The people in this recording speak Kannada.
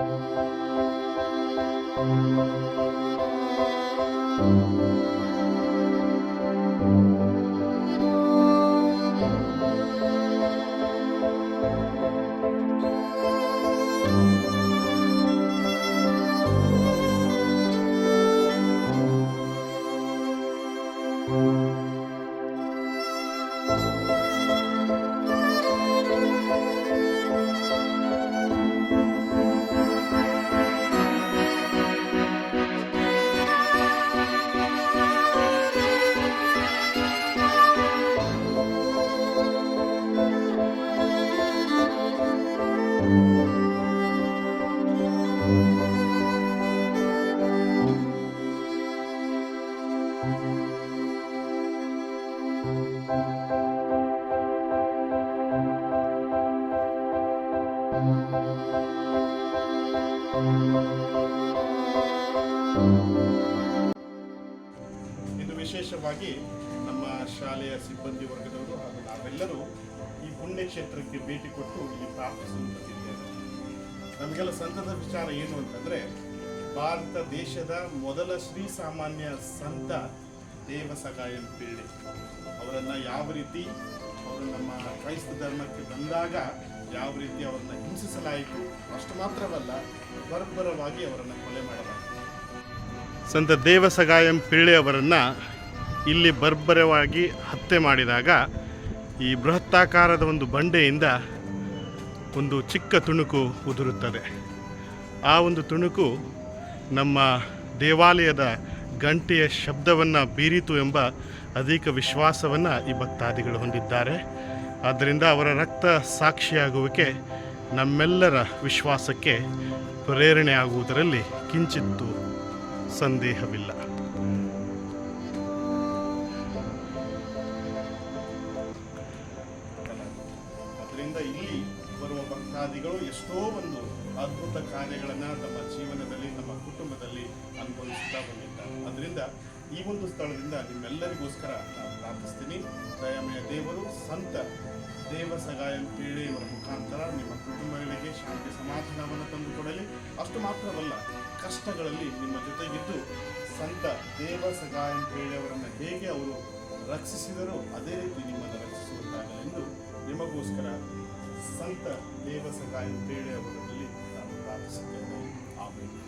Música ಇದು ವಿಶೇಷವಾಗಿ ನಮ್ಮ ಶಾಲೆಯ ಸಿಬ್ಬಂದಿ ವರ್ಗದವರು ಹಾಗೂ ನಾವೆಲ್ಲರೂ ಪುಣ್ಯಕ್ಷೇತ್ರಕ್ಕೆ ಭೇಟಿ ಕೊಟ್ಟು ಇಲ್ಲಿ ಪ್ರಾರ್ಥಿಸುತ್ತಿದ್ದೇವೆ ನಮಗೆಲ್ಲ ಸಂತದ ವಿಚಾರ ಏನು ಅಂತಂದ್ರೆ, ಭಾರತ ದೇಶದ ಮೊದಲ ಶ್ರೀ ಸಾಮಾನ್ಯ ಸಂತ ದೇವಸಗಾಯನ್ ಪೀಡೆ ಅವರನ್ನ ಯಾವ ರೀತಿ, ಅವರು ನಮ್ಮ ಕ್ರೈಸ್ತ ಧರ್ಮಕ್ಕೆ ಬಂದಾಗ ಯಾವ ರೀತಿ ಅವರನ್ನ ಹಿಂಸಿಸಲಾಯಿತು, ಅಷ್ಟು ಮಾತ್ರವಲ್ಲ ಬರ್ಬರವಾಗಿ ಅವರನ್ನು ಕೊಲೆ ಮಾಡಲಾಯಿತು. ಸಂತ ದೇವಸಗಾಯಂ ಪಿಳ್ಳೆ ಅವರನ್ನು ಇಲ್ಲಿ ಬರ್ಬರವಾಗಿ ಹತ್ಯೆ ಮಾಡಿದಾಗ ಈ ಬೃಹತ್ತಾಕಾರದ ಒಂದು ಬಂಡೆಯಿಂದ ಒಂದು ಚಿಕ್ಕ ತುಣುಕು ಉದುರುತ್ತದೆ. ಆ ಒಂದು ತುಣುಕು ನಮ್ಮ ದೇವಾಲಯದ ಗಂಟೆಯ ಶಬ್ದವನ್ನು ಬೀರಿತು ಎಂಬ ಅಧಿಕ ವಿಶ್ವಾಸವನ್ನು ಈ ಭಕ್ತಾದಿಗಳು ಹೊಂದಿದ್ದಾರೆ. ಆದ್ದರಿಂದ ಅವರ ರಕ್ತ ಸಾಕ್ಷಿಯಾಗುವಿಕೆ ನಮ್ಮೆಲ್ಲರ ವಿಶ್ವಾಸಕ್ಕೆ ಪ್ರೇರಣೆ ಆಗುವುದರಲ್ಲಿ ಕಿಂಚಿತ್ತು ಸಂದೇಹವಿಲ್ಲ. ಅದರಿಂದ ಇಲ್ಲಿ ಬರುವ ಭಕ್ತಾದಿಗಳು ಎಷ್ಟೋ ಒಂದು ಅದ್ಭುತ ಕಾರ್ಯಗಳನ್ನು ತಮ್ಮ ಜೀವನದಲ್ಲಿ ನಮ್ಮ ಕುಟುಂಬದಲ್ಲಿ ಅನುಭವಿಸುತ್ತಾ ಬಂದಿದ್ದಾರೆ. ಅದರಿಂದ ಈ ಒಂದು ಸ್ಥಳದಿಂದ ನಿಮ್ಮೆಲ್ಲರಿಗೋಸ್ಕರ ನಾನು ಪ್ರಾರ್ಥಿಸ್ತೀನಿ. ದಯಾಮಯ ದೇವರು, ಸಂತ ದೇವ ಸಗಾಯ ಕೇಳಿ ಇವರ ಮುಖಾಂತರ ನಿಮ್ಮ ಕುಟುಂಬಗಳಿಗೆ ಶಾಂತಿ ಸಮಾಧಾನವನ್ನು ತಂದುಕೊಡಲಿ ಅಷ್ಟು ಮಾತ್ರವಲ್ಲ, ಕಷ್ಟಗಳಲ್ಲಿ ನಿಮ್ಮ ಜೊತೆಗಿದ್ದು ಸಂತ ದೇವ ಸಗಾಯಂತೇಳೆ ಅವರನ್ನು ಹೇಗೆ ಅವರು ರಕ್ಷಿಸಿದರೋ ಅದೇ ರೀತಿ ನಿಮ್ಮನ್ನು ರಕ್ಷಿಸುವಂತಾಗಲೆಂದು ನಿಮಗೋಸ್ಕರ ಸಂತ ದೇವ ಸಗಾಯಂ ಪೇಳೆ ಅವರಲ್ಲಿ ನಾನು ಪ್ರಾರ್ಥಿಸುತ್ತೇನೆ. ಆಮೇಲೆ